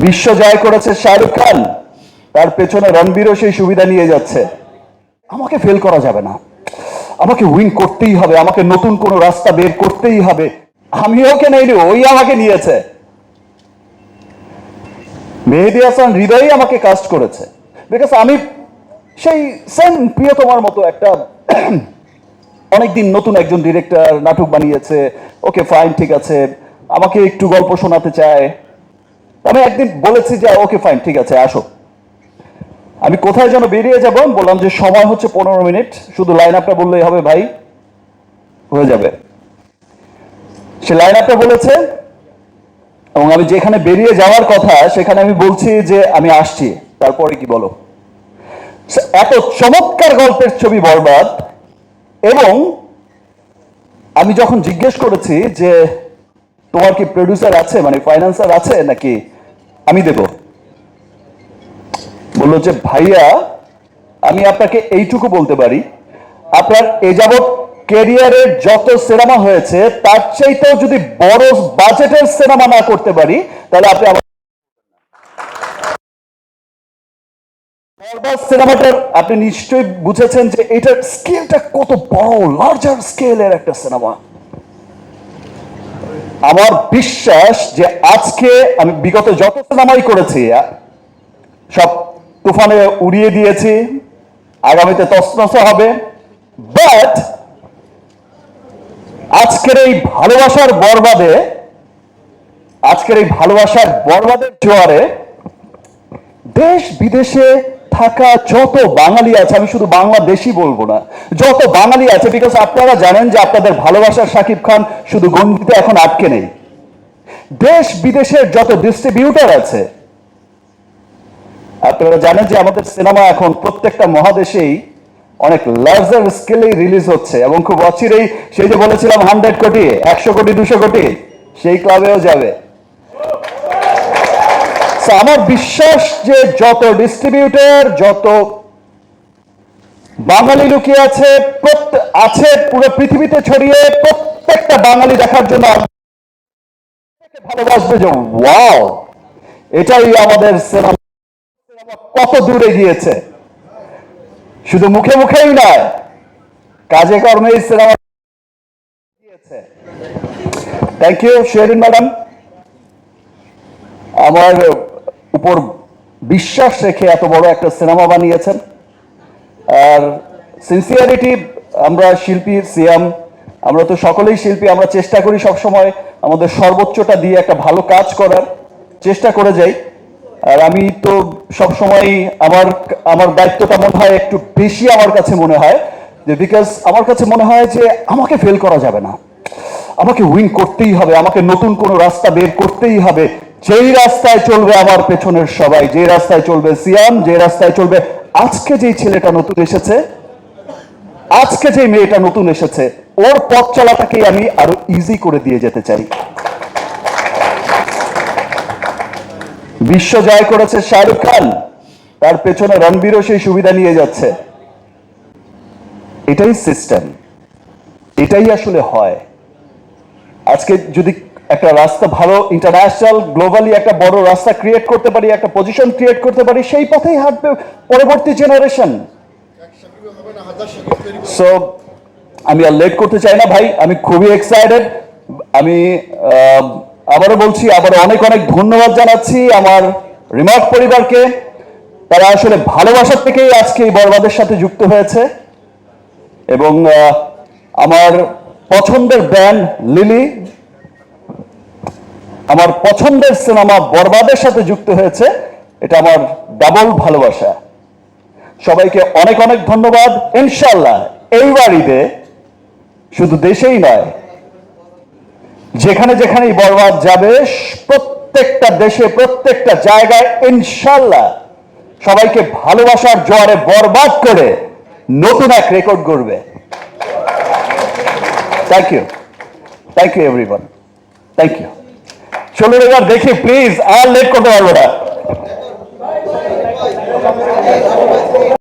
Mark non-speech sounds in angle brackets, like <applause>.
বিশ্ব জয় করেছে শাহরুখ খান। তার পেছনে রণবীরও সেই সুবিধা নিয়ে যাচ্ছে। আমাকে ফেল করা যাবে না। আমাকে উইন করতেই হবে। আমাকে নতুন কোনো রাস্তা বের করতেই হবে। আমি ওকে নেইনি ওই আমাকে নিয়েছে। মেহেদি হাসান হৃদয়ই আমাকে কাস্ট করেছে। বিকজ আমি সেই সেম প্রিয়তমার মতো একটা <clears throat> অনেকদিন নতুন একজন ডিরেক্টর নাটক বানিয়েছে। ওকে ফাইন ঠিক আছে। আমাকে একটু গল্প শোনাতে চায়। আমি একদিন বলেছি যে ওকে ফাইন ঠিক আছে, আসো। আমি কোথায় যেন বেরিয়ে যাব, বললাম যে, সময় হচ্ছে পনেরো মিনিট, শুধু লাইন আপটা বললেই হবে ভাই, হয়ে যাবে। সে লাইন আপটা বলেছে, এবং আমি যেখানে বেরিয়ে যাওয়ার কথা, সেখানে আমি বলছি যে, আমি আসছি। তারপরে কি বলো? এত চমৎকার গল্পের ছবি বরবাদ, এবং আমি যখন জিজ্ঞেস করেছি যে, তোমার কি প্রডিউসার আছে মানে ফাইন্যান্সার আছে নাকি? আমি দেব। বলল যে, ভাইয়া, আমি আপনাকে এইটুকু বলতে পারি। আপনার এ যাবৎ ক্যারিয়ারের যত সিনেমা হয়েছে, তার চাইতেও যদি বড় বাজেটের সিনেমা না করতে পারি, তাহলে আপনি সিনেমাটার, আপনি নিশ্চয়ই বুঝেছেন যে, এটার স্কেলটা কত বড় লার্জার স্কেলের একটা সিনেমা। আমার বিশ্বাস যে আজকে আমি বিগত যত সিনেমাই করেছি সব তুফানে উড়িয়ে দিয়েছি, আগামীতে তসনস হবে। বাট আজকের এই ভালোবাসার বরবাদে, আজকের এই ভালোবাসার বরবাদের জোয়ারে দেশ বিদেশে থাকা যত বাঙালি আছে, আমি শুধু বাংলাদেশি বলব না, যত বাঙালি আছে বিকজ আপনারা জানেন যে আপনাদের ভালোবাসার শাকিব খান শুধু গণ্ডিতে এখন আটকে নেই। দেশ বিদেশের যত ডিস্ট্রিবিউটার আছে, আপনারা জানেন যে আমাদের সিনেমা এখন প্রত্যেকটা মহাদেশেই অনেক লার্জার স্কেলে রিলিজ হচ্ছে, এবং খুব অচিরেই সেই যে বলেছিলাম হান্ড্রেড কোটি, একশো কোটি, দুশো কোটি, সেই ক্লাবেও যাবে। আমার বিশ্বাস যে যত ডিস্ট্রিবিউটর যত বাঙালি লুকিয়ে আছে আছে পুরো পৃথিবীতে ছড়িয়ে প্রত্যেকটা বাঙালি দেখার জন্য ভালোবাসবে যে, ওয়াও, এটাই আমাদের কত দূরে গিয়েছে শুধু মুখে মুখেই নয়, কাজে কর্মেই cinema thank you Sherin madam আমার উপর বিশ্বাস রেখে এত বড় একটা সিনেমা বানিয়েছেন। আর সিনসিয়ারিটি আমরা শিল্পী সিয়াম আমরা তো সকলেই শিল্পী, আমরা চেষ্টা করি সব সময় আমাদের সর্বোচ্চটা দিয়ে একটা ভালো কাজ করার, চেষ্টা করে যাই। আর আমি তো সব সময় আমার আমার দায়িত্বটা মনে হয় একটু বেশি আমার কাছে মনে হয়, যে বিকজ আমার কাছে মনে হয় যে আমাকে ফেল করা যাবে না। আমাকে উইন করতেই হবে, আমাকে নতুন কোনো রাস্তা বের করতেই হবে। যেই রাস্তায় চলবে আমার পেছনের সবাই যে রাস্তায় চলবে সিয়াম যে রাস্তায় চলবে আজকে যেই ছেলেটা নতুন এসেছে, আজকে যে মেয়েটা নতুন এসেছে, ওর পথ চলাটাকেই আমি আরও ইজি করে দিয়ে যেতে চাই। বিশ্ব জয় করেছে শাহরুখ খান, তার পেছনে রণবীরও সেই সুবিধা নিয়ে যাচ্ছে। এটাই সিস্টেম এটাই আসলে হয়। আজকে যদি একটা রাস্তা ভালো ইন্টারন্যাশনাল গ্লোবালি একটা বড় রাস্তা ক্রিয়েট করতে পারি, একটা পজিশন ক্রিয়েট করতে পারি, সেই পথেই হাঁটবে পরবর্তী জেনারেশন সো আমি আর লেট করতে চাই না ভাই, আমি খুবই এক্সাইটেড আমি আবারও বলছি আবার অনেক অনেক ধন্যবাদ জানাচ্ছি আমার রিমার্ক পরিবারকে। তারা আসলে ভালোবাসার থেকেই আজকে এই বরবাদের সাথে যুক্ত হয়েছে। এবং আমার পছন্দের ব্যান্ড লিলি আমার পছন্দের সিনেমা বরবাদের সাথে যুক্ত হয়েছে। এটা আমার ডাবল ভালোবাসা। সবাইকে অনেক অনেক ধন্যবাদ। ইনশাল্লাহ এই বাড়িতে শুধু দেশেই নয়, যেখানে যেখানেই বরবাদ যাবে, প্রত্যেকটা দেশে, প্রত্যেকটা জায়গায় ইনশাল্লাহ সবাইকে ভালোবাসার জোয়ারে বরবাদ করে নতুন এক রেকর্ড করবে thank you thank you everyone thank you চলুন এবার দেখি প্লিজ আর লেট করতে পারব না।